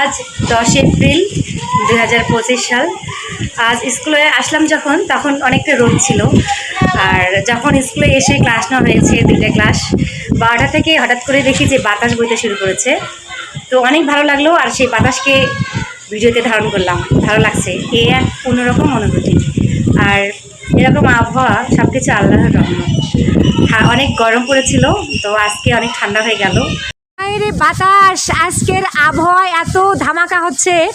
আজ দশ এপ্রিল দুই হাজার সাল। আজ স্কুলে আসলাম যখন, তখন অনেকটা রোদ ছিল। আর যখন স্কুলে এসে ক্লাস নেওয়া হয়েছে দুইটা ক্লাস, বারোটা থেকে হঠাৎ করে দেখি যে বাতাস বইতে শুরু করেছে। তো অনেক ভালো লাগল আর সেই বাতাসকে ভিডিওতে ধারণ করলাম। ভালো লাগছে। এ এক অন্যরকম অনুভূতি। আর এরকম আবহাওয়া সব কিছু আল্লাহর রহমত। হ্যাঁ অনেক গরম পড়েছিল, তো আজকে অনেক ঠান্ডা হয়ে গেল। বাতাস, আজকের এত ধামাকা হচ্ছে,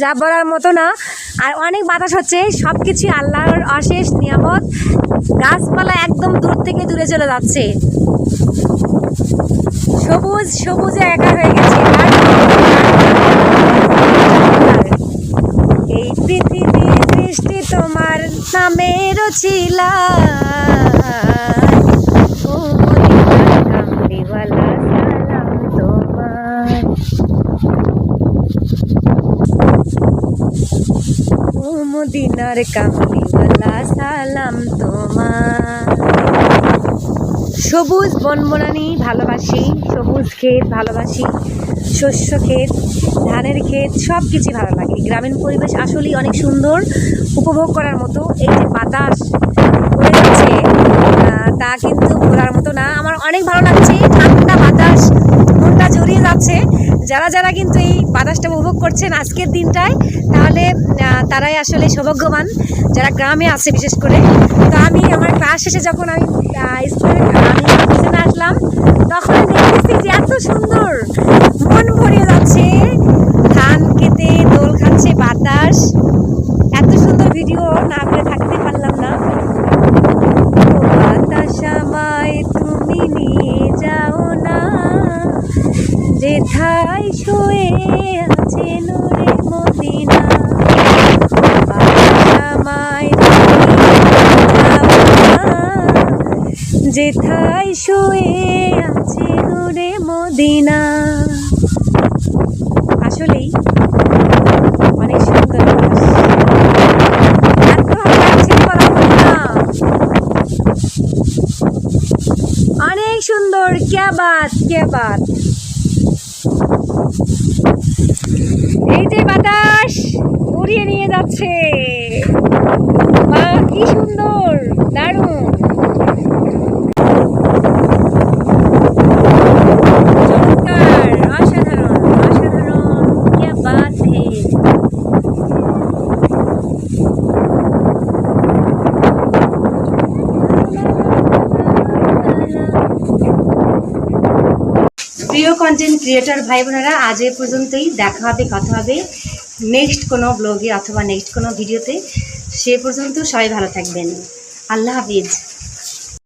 যা বলার মতো না। আর অনেক বাতাস হচ্ছে সব কিছু আল্লাহর অশেষ নিয়ামত। গাছপালা একদম দূর থেকে দূরে চলে যাচ্ছে। সবুজ, সবুজে একা হয়ে গেছে। এই পৃথিবীর সৃষ্টি তোমার নামের ছিল। তোমার। ও মদিনার কামলিওয়ালা সালাম তোমার। সবুজ বনবনানি ভালোবাসি, সবুজ ক্ষেত ভালোবাসি, শস্য ক্ষেত, ধানের ক্ষেত সব কিছুই ভালো লাগে। গ্রামীণ পরিবেশ আসলেই অনেক সুন্দর, উপভোগ করার মতো এই যে বাতাস বয়ে যাচ্ছে তা কিন্তু বলার মতো না। আমার অনেক ভালো লাগছে, ঠান্ডা বাতাস, মনটা জড়িয়ে যাচ্ছে। যারা যারা কিন্তু এই বাতাসটা উপভোগ করছেন আজকের দিনটায়, তাহলে তারাই আসলে সৌভাগ্যবান যারা গ্রামে আছে বিশেষ করে। তো আমি আমার ক্লাস শেষে যখন আমি স্কুলে আসলাম, তখন দেখতেছি যে এত সুন্দর মন ভরে যাচ্ছে ধান খেতে দোল খাচ্ছে বাতাস এত সুন্দর ভিডিও না করে থাকতে পারলাম না ও বাতাস আমায় তুমি নিয়ে যাও না যেথায় শুয়ে আছে নূরে মদিনা? যেথায় শুয়ে আছে নূরে মদিনা? আসলেই অনেক সুন্দর। অনেক সুন্দর কে বাত কে বাত এই যে বাতাস উড়িয়ে নিয়ে যাচ্ছে। মা কি সুন্দর, দারুণ। প্রিয় কন্টেন্ট ক্রিয়েটর ভাই বোনেরা, আজ এ পর্যন্তই, দেখা হবে, কথা হবে। নেক্সট কোনো ব্লগে অথবা নেক্সট কোনো ভিডিওতে সে পর্যন্ত সবাই ভালো থাকবেন। আল্লাহ হাফিজ।